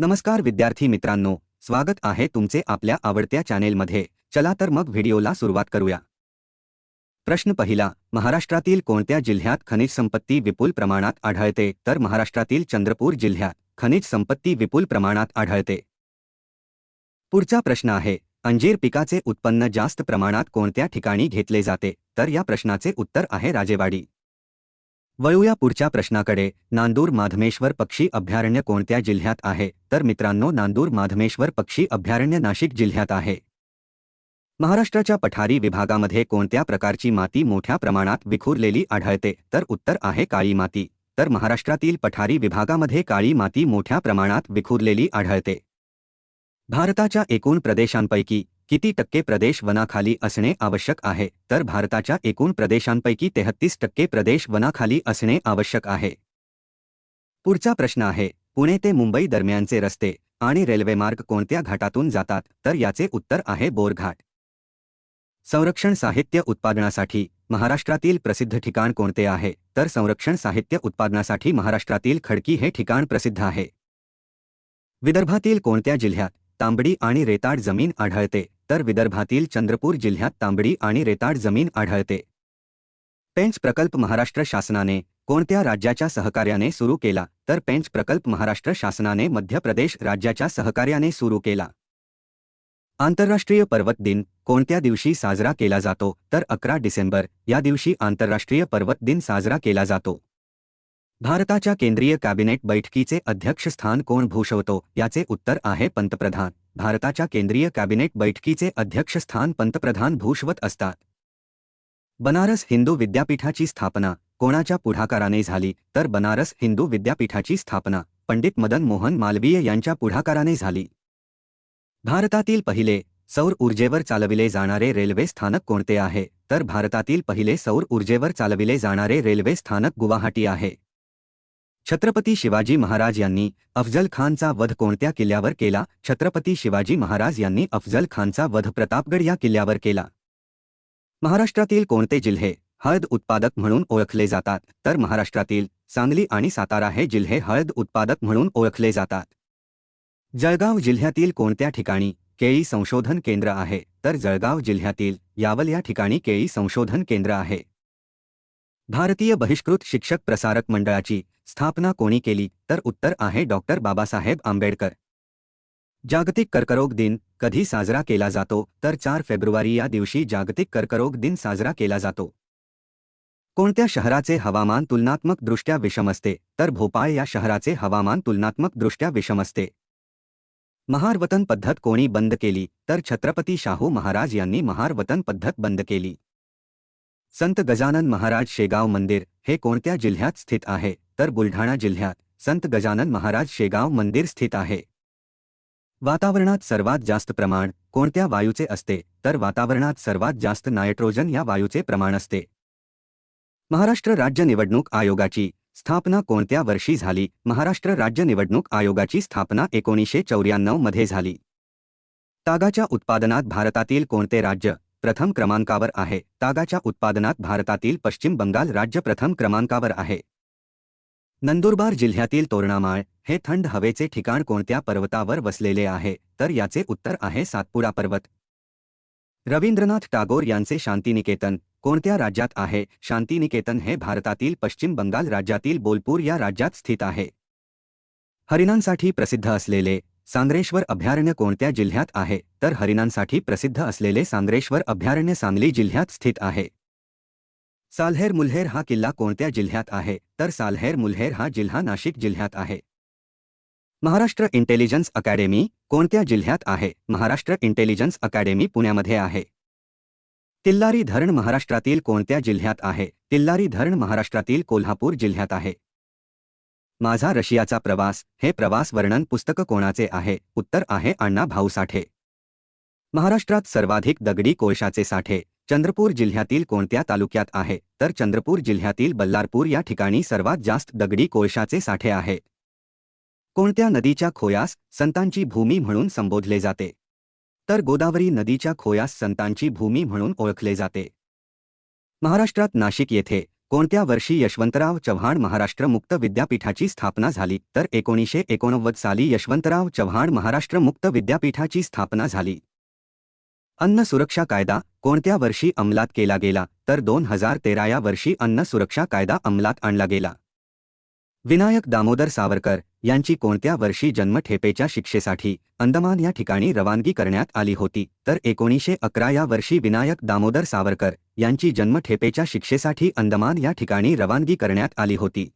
नमस्कार विद्यार्थी मित्रांनो स्वागत आहे तुमचे आपल्या आवडत्या चॅनेलमध्ये. चला तर मग व्हिडिओला सुरुवात करूया. प्रश्न पहिला महाराष्ट्रातील कोणत्या जिल्ह्यात खनिज संपत्ती विपुल प्रमाणात आढळते? तर महाराष्ट्रातील चंद्रपूर जिल्ह्यात खनिज संपत्ती विपुल प्रमाणात आढळते. पुढचा प्रश्न आहे अंजीर पिकाचे उत्पन्न जास्त प्रमाणात कोणत्या ठिकाणी घेतले जाते? तर या प्रश्नाचे उत्तर आहे राजेवाडी. वळूया पुढच्या प्रश्नाकडे. नांदूर माधमेश्वर पक्षी अभयारण्य कोणत्या जिल्ह्यात आहे? तर मित्रांनो नांदूर माधमेश्वर पक्षी अभयारण्य नाशिक जिल्ह्यात आहे. महाराष्ट्राच्या पठारी विभागामध्ये कोणत्या प्रकारची माती मोठ्या प्रमाणात विखुरलेली आढळते? तर उत्तर आहे काळी माती. तर महाराष्ट्रातील पठारी विभागामध्ये काळी माती मोठ्या प्रमाणात विखुरलेली आढळते. भारताच्या एकूण प्रदेशांपैकी किती टक्के प्रदेश वनाखाली असणे आवश्यक आहे? तर भारताच्या एकूण प्रदेशांपैकी तेहत्तीस टक्के प्रदेश वनाखाली असणे आवश्यक आहे. पुढचा प्रश्न आहे पुणे ते मुंबई दरम्यानचे रस्ते आणि रेल्वेमार्ग कोणत्या घाटातून जातात? तर याचे उत्तर आहे बोरघाट. संरक्षण साहित्य उत्पादनासाठी महाराष्ट्रातील प्रसिद्ध ठिकाण कोणते आहे? तर संरक्षण साहित्य उत्पादनासाठी महाराष्ट्रातील खडकी हे ठिकाण प्रसिद्ध आहे. विदर्भातील कोणत्या जिल्ह्यात तांबडी आणि रेताड जमीन आढळते तर विदर्भातील चंद्रपूर जिल्ह्यात तांबडी आणि रेताड जमीन आढळते. पेंच प्रकल्प महाराष्ट्र शासनाने कोणत्या राज्याच्या सहकार्याने सुरू केला तर पेंच प्रकल्प महाराष्ट्र शासनाने मध्य प्रदेश राज्याच्या सहकार्याने सुरू केला. आंतरराष्ट्रीय पर्वत दिन कोणत्या दिवशी साजरा केला जातो तर अकरा डिसेंबर या दिवशी आंतरराष्ट्रीय पर्वत दिन साजरा केला जातो. भारताच्या केंद्रीय कॅबिनेट बैठकीचे अध्यक्षस्थान कोण भूषवतो याचे उत्तर आहे पंतप्रधान. भारताच्या केंद्रीय कॅबिनेट बैठकीचे अध्यक्षस्थान पंतप्रधान भूषवत असतात. बनारस हिंदू विद्यापीठाची स्थापना कोणाच्या पुढाकाराने झाली? तर बनारस हिंदू विद्यापीठाची स्थापना पंडित मदन मोहन मालवीय यांच्या पुढाकाराने झाली. भारतातील पहिले सौर ऊर्जेवर चालविले जाणारे रेल्वे स्थानक कोणते आहे? तर भारतातील पहिले सौर ऊर्जेवर चालविले जाणारे रेल्वे स्थानक गुवाहाटी आहे. छत्रपती शिवाजी महाराज यांनी अफजल खानचा वध कोणत्या किल्ल्यावर केला? छत्रपती शिवाजी महाराज यांनी अफजल खानचा वध प्रतापगड या किल्ल्यावर केला. महाराष्ट्रातील कोणते जिल्हे हळद उत्पादक म्हणून ओळखले जातात? तर महाराष्ट्रातील सांगली आणि सातारा हे जिल्हे हळद उत्पादक म्हणून ओळखले जातात. जळगाव जिल्ह्यातील कोणत्या ठिकाणी केळी संशोधन केंद्र आहे? तर जळगाव जिल्ह्यातील यावल या ठिकाणी केळी संशोधन केंद्र आहे. भारतीय बहिष्कृत शिक्षक प्रसारक मंडळाची स्थापना कोणी केली तर उत्तर आहे डॉक्टर बाबासाहेब आंबेडकर. जागतिक कर्करोग दिन कधी साजरा केला जातो तर चार फेब्रुवारी या दिवशी जागतिक कर्करोग दिन साजरा केला जातो. कोणत्या शहराचे हवामान तुलनात्मकदृष्ट्या विषम असते तर भोपाळ या शहराचे हवामान तुलनात्मकदृष्ट्या विषम असते महारवतन पद्धत कोणी बंद केली तर छत्रपती शाहू महाराज यांनी महारवतन पद्धत बंद केली. संत गजानन महाराज शेगाव मंदिर हे कोणत्या जिल्ह्यात स्थित आहे? तर बुलढाणा जिल्ह्यात संत गजानन महाराज शेगाव मंदिर स्थित आहे. वातावरणात सर्वात जास्त प्रमाण कोणत्या वायूचे असते? तर वातावरणात सर्वात जास्त नायट्रोजन या वायूचे प्रमाण असते. महाराष्ट्र राज्य निवडणूक आयोगाची स्थापना कोणत्या वर्षी झाली? महाराष्ट्र राज्य निवडणूक आयोगाची स्थापना एकोणीसशे चौऱ्याण्णवमध्ये झाली. तागाच्या उत्पादनात भारतातील कोणते राज्य प्रथम क्रमांकावर आहे. तागाच्या उत्पादनात भारतातील पश्चिम बंगाल राज्य प्रथम क्रमांकावर आहे. नंदुरबार जिल्ह्यातील तोरणामाळ हे थंड हवेचे ठिकाण कोणत्या पर्वतावर वसलेले आहे? तर याचे उत्तर आहे सातपुडा पर्वत. रवींद्रनाथ टागोर यांचे शांतिनिकेतन कोणत्या राज्यात आहे? शांतिनिकेतन हे भारतातील पश्चिम बंगाल राज्यातील बोलपूर या राज्यात स्थित आहे. हरिणांसाठी प्रसिद्ध असलेले सांग्रेश्वर अभयारण्य कोणत्या जिल्ह्यात आहे? तर हरिणांसाठी प्रसिद्ध असलेले सांग्रेश्वर अभयारण्य सांगली जिल्ह्यात स्थित आहे. साल्हेर मुल्हेर हा किल्ला कोणत्या जिल्ह्यात आहे? तर साल्हेर मुल्हेर हा जिल्हा नाशिक जिल्ह्यात आहे. महाराष्ट्र इंटेलिजन्स अकॅडमी कोणत्या जिल्ह्यात आहे? महाराष्ट्र इंटेलिजन्स अकॅडमी पुण्यामध्ये आहे. तिल्लारी धरण महाराष्ट्रातील कोणत्या जिल्ह्यात आहे? तिल्लारी धरण महाराष्ट्रातील कोल्हापूर जिल्ह्यात आहे. माझा रशियाचा प्रवास हे प्रवास वर्णन पुस्तक कोणाचे आहे? उत्तर आहे अण्णा भाऊ साठे महाराष्ट्रात सर्वाधिक दगडी कोळशाचे साठे. चंद्रपूर जिल्ह्यातील कोणत्या तालुक्यात आहे? तर चंद्रपूर जिल्ह्यातील बल्लारपूर या ठिकाणी सर्वात जास्त दगडी कोळशाचे साठे आहे. कोणत्या नदीच्या खोयास संतांची भूमी म्हणून संबोधले जाते? तर गोदावरी नदीच्या खोयास संतांची भूमी म्हणून ओळखले जाते. महाराष्ट्रात नाशिक येथे कोणत्या वर्षी यशवंतराव चव्हाण महाराष्ट्र मुक्त विद्यापीठाची स्थापना झाली? तर एकोणीसशे एकोणनव्वद साली यशवंतराव चव्हाण महाराष्ट्र मुक्त विद्यापीठाची स्थापना झाली. अन्न सुरक्षा कायदा कोणत्या वर्षी अंमलात केला गेला? तर दोन हजार तेरा या वर्षी अन्न सुरक्षा कायदा अंमलात आणला गेला. विनायक दामोदर सावरकर यांची कोणत्या वर्षी जन्मठेपेच्या शिक्षेसाठी अंदमान या ठिकाणी रवानगी करण्यात आली होती? तर एकोणीसशे अकरा या वर्षी विनायक दामोदर सावरकर यांची जन्मठेपेच्या शिक्षेसाठी अंदमान या ठिकाणी रवानगी करण्यात आली होती.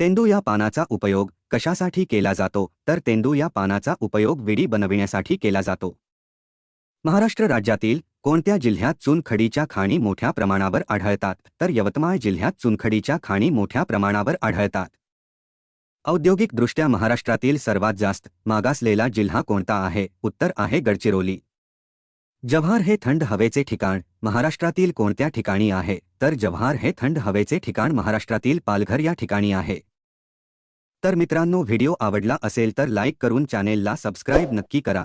तेंदू या पानाचा उपयोग कशासाठी केला जातो? तर तेंदू या पानाचा उपयोग विडी बनविण्यासाठी केला जातो. महाराष्ट्र राज्यातील कोणत्या जिल्ह्यात चुनखडीच्या खाणी मोठ्या प्रमाणावर आढळतात? तर यवतमाळ जिल्ह्यात चुनखडीच्या खाणी मोठ्या प्रमाणावर आढळतात. औद्योगिकदृष्ट्या महाराष्ट्रातील सर्वात जास्त मागासलेला जिल्हा कोणता आहे? उत्तर आहे गडचिरोली. जव्हार हे थंड हवेचे ठिकाण महाराष्ट्रातील कोणत्या ठिकाणी आहे? तर जव्हार हे थंड हवेचे ठिकाण महाराष्ट्रातील पालघर या ठिकाणी आहे. तर मित्रांनो व्हिडिओ आवडला असेल तर लाईक करून चॅनेलला सबस्क्राईब नक्की करा.